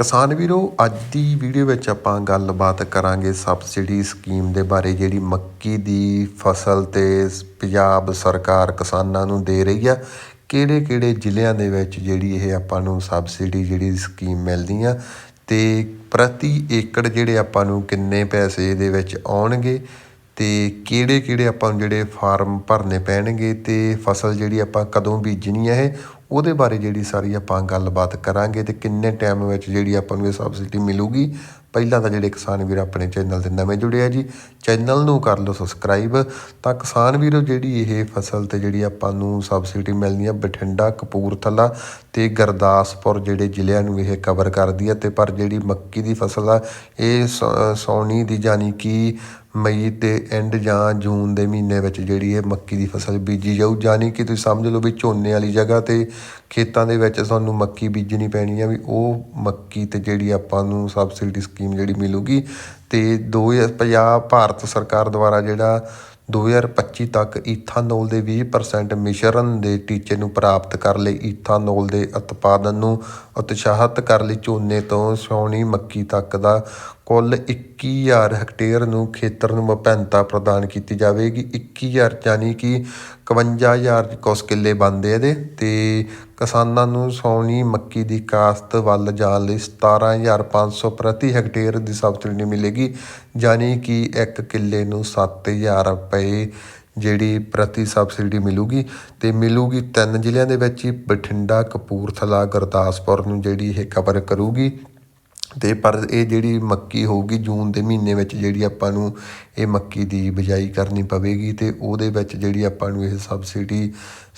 ਕਿਸਾਨ ਵੀਰੋ, ਅੱਜ ਦੀ ਵੀਡੀਓ ਵਿੱਚ ਆਪਾਂ ਗੱਲਬਾਤ ਕਰਾਂਗੇ ਸਬਸਿਡੀ ਸਕੀਮ ਦੇ ਬਾਰੇ, ਜਿਹੜੀ ਮੱਕੀ ਦੀ ਫਸਲ ਤੇ ਪੰਜਾਬ ਸਰਕਾਰ ਕਿਸਾਨਾਂ ਨੂੰ ਦੇ ਰਹੀ ਆ। ਕਿਹੜੇ ਕਿਹੜੇ ਜ਼ਿਲ੍ਹਿਆਂ ਦੇ ਵਿੱਚ ਜਿਹੜੀ ਇਹ ਆਪਾਂ ਨੂੰ ਸਬਸਿਡੀ, ਜਿਹੜੀ ਸਕੀਮ ਮਿਲਦੀ ਆ ਤੇ ਪ੍ਰਤੀ ਏਕੜ ਜਿਹੜੇ ਆਪਾਂ ਨੂੰ ਕਿੰਨੇ ਪੈਸੇ ਦੇ ਵਿੱਚ ਆਉਣਗੇ ਤੇ ਕਿਹੜੇ ਕਿਹੜੇ ਆਪਾਂ ਨੂੰ ਜਿਹੜੇ ਫਾਰਮ ਭਰਨੇ ਪੈਣਗੇ ਤੇ ਫਸਲ ਜਿਹੜੀ ਆਪਾਂ ਕਦੋਂ ਬੀਜਣੀ ਹੈ ਉਹਦੇ ਬਾਰੇ ਜਿਹੜੀ ਸਾਰੀ ਆਪਾਂ ਗੱਲਬਾਤ ਕਰਾਂਗੇ ਤੇ ਕਿੰਨੇ ਟਾਈਮ ਵਿੱਚ ਜਿਹੜੀ ਆਪਾਂ ਨੂੰ ਇਹ ਸਬਸਿਡੀ ਮਿਲੂਗੀ, ਪਹਿਲਾਂ ਤਾਂ ਜਿਹੜੇ ਕਿਸਾਨ ਵੀਰ ਆਪਣੇ ਚੈਨਲ ਤੇ ਨਵੇਂ ਜੁੜੇ ਆ ਜੀ ਚੈਨਲ ਨੂੰ ਕਰ ਲਓ ਸਬਸਕ੍ਰਾਈਬ ਤਾਂ ਕਿਸਾਨ ਵੀਰੋ ਜਿਹੜੀ ਇਹ ਫਸਲ ਤੇ ਜਿਹੜੀ ਆਪਾਂ ਨੂੰ ਸਬਸਿਡੀ ਮਿਲਣੀ ਆ ਬਠਿੰਡਾ, ਕਪੂਰਥਲਾ ਤੇ ਗੁਰਦਾਸਪੁਰ ਜਿਹੜੇ ਜ਼ਿਲ੍ਹਿਆਂ ਨੂੰ ਇਹ ਕਵਰ ਕਰਦੀ ਆ ਤੇ ਪਰ ਜਿਹੜੀ ਮੱਕੀ ਦੀ ਫਸਲ ਆ, ਇਹ ਸੌ- ਸੌਣੀ ਦੀ ਜਾਨੀ ਕਿ ਮਈ ਦੇ ਐਂਡ ਜਾਂ ਜੂਨ ਦੇ ਮਹੀਨੇ ਵਿੱਚ ਜਿਹੜੀ ਇਹ ਮੱਕੀ ਦੀ ਫਸਲ ਬੀਜੀ ਜਾਊ ਜਾਨੀ ਕਿ ਤੁਸੀਂ ਸਮਝ ਲਓ ਵੀ ਝੋਨੇ ਵਾਲੀ ਜਗ੍ਹਾ ਤੇ ਖੇਤਾਂ ਦੇ ਵਿੱਚ ਸਾਨੂੰ ਮੱਕੀ ਬੀਜਣੀ ਪੈਣੀ ਆ ਵੀ ਉਹ ਮੱਕੀ ਤੇ ਜਿਹੜੀ ਆਪਾਂ ਨੂੰ ਸਬਸਿਡੀ ਸਕੀਮ ਜਿਹੜੀ ਮਿਲੂਗੀ ਤੇ 2050 ਭਾਰਤ ਸਰਕਾਰ ਦੁਆਰਾ ਜਿਹੜਾ 2025 ਤੱਕ ਈਥਾਨੋਲ ਦੇ 20% ਮਿਸ਼ਰਣ ਦੇ ਟੀਚੇ ਨੂੰ ਪ੍ਰਾਪਤ ਕਰ ਲਈ, ਈਥਾਨੋਲ ਦੇ ਉਤਪਾਦਨ ਨੂੰ ਉਤਸ਼ਾਹਿਤ ਕਰਨ ਲਈ। ਝੋਨੇ ਤੋਂ ਸਾਉਣੀ ਮੱਕੀ ਤੱਕ ਦਾ ਕੁੱਲ 21000 ਹੈਕਟੇਅਰ ਨੂੰ ਖੇਤਰ ਨੂੰ ਵਿਭਿੰਨਤਾ ਪ੍ਰਦਾਨ ਕੀਤੀ ਜਾਵੇਗੀ। 21000 ਯਾਨੀ ਕਿ 51000 ਕੁਸ ਕਿੱਲੇ ਬਣਦੇ ਇਹਦੇ ਤੇ ਕਿਸਾਨਾਂ ਨੂੰ ਸਾਉਣੀ ਮੱਕੀ ਦੀ ਕਾਸ਼ਤ ਵੱਲ ਜਾਣ ਲਈ 17500 ਪ੍ਰਤੀ ਹੈਕਟੇਅਰ ਦੀ ਸਬਸਿਡੀ ਮਿਲੇਗੀ। ਯਾਨੀ ਕਿ ਇੱਕ ਕਿੱਲੇ ਨੂੰ 7000 ਰੁਪਏ ਜਿਹੜੀ ਪ੍ਰਤੀ ਸਬਸਿਡੀ ਮਿਲੂਗੀ ਅਤੇ ਮਿਲੂਗੀ ਤਿੰਨ ਜ਼ਿਲ੍ਹਿਆਂ ਦੇ ਵਿੱਚ ਹੀ, ਬਠਿੰਡਾ, ਕਪੂਰਥਲਾ, ਗੁਰਦਾਸਪੁਰ ਨੂੰ ਜਿਹੜੀ ਇਹ ਕਵਰ ਕਰੂਗੀ। ਅਤੇ ਪਰ ਇਹ ਜਿਹੜੀ ਮੱਕੀ ਹੋਊਗੀ, ਜੂਨ ਦੇ ਮਹੀਨੇ ਵਿੱਚ ਜਿਹੜੀ ਆਪਾਂ ਨੂੰ ਇਹ ਮੱਕੀ ਦੀ ਬਿਜਾਈ ਕਰਨੀ ਪਵੇਗੀ ਅਤੇ ਉਹਦੇ ਵਿੱਚ ਜਿਹੜੀ ਆਪਾਂ ਨੂੰ ਇਹ ਸਬਸਿਡੀ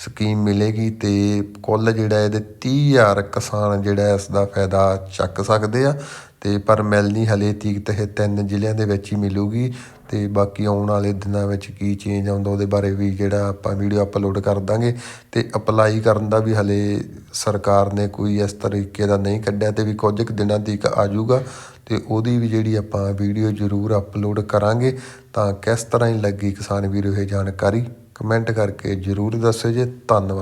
ਸਕੀਮ ਮਿਲੇਗੀ ਅਤੇ ਕੁੱਲ ਜਿਹੜਾ ਇਹਦੇ ਤੀਹ ਹਜ਼ਾਰ ਕਿਸਾਨ ਜਿਹੜਾ ਇਸ ਦਾ ਫਾਇਦਾ ਚੱਕ ਸਕਦੇ ਆ। ਅਤੇ ਪਰ ਮਿਲਣੀ ਹਾਲੇ ਤੀਕ ਤੇ ਇਹ ਤਿੰਨ ਜ਼ਿਲ੍ਹਿਆਂ ਦੇ ਵਿੱਚ ਹੀ ਮਿਲੂਗੀ ਅਤੇ ਬਾਕੀ ਆਉਣ ਵਾਲੇ ਦਿਨਾਂ ਵਿੱਚ ਕੀ ਚੇਂਜ ਆਉਂਦਾ ਉਹਦੇ ਬਾਰੇ ਵੀ ਜਿਹੜਾ ਆਪਾਂ ਵੀਡੀਓ ਅਪਲੋਡ ਕਰ ਦਾਂਗੇ ਅਤੇ ਅਪਲਾਈ ਕਰਨ ਦਾ ਵੀ ਹਾਲੇ ਸਰਕਾਰ ਨੇ ਕੋਈ ਇਸ ਤਰੀਕੇ ਦਾ ਨਹੀਂ ਕੱਢਿਆ ਅਤੇ ਵੀ ਕੁਝ ਕੁ ਦਿਨਾਂ ਤੱਕ ਆ ਜਾਊਗਾ ਅਤੇ ਉਹਦੀ ਵੀ ਜਿਹੜੀ ਆਪਾਂ ਵੀਡੀਓ ਜ਼ਰੂਰ ਅਪਲੋਡ ਕਰਾਂਗੇ ਤਾਂ ਕਿਸ ਤਰ੍ਹਾਂ ਹੀ ਲੱਗੀ ਕਿਸਾਨ ਵੀਰੋ ਇਹ ਜਾਣਕਾਰੀ? ਕਮੈਂਟ ਕਰਕੇ ਜ਼ਰੂਰ ਦੱਸਿਓ ਜੇ, ਧੰਨਵਾਦ।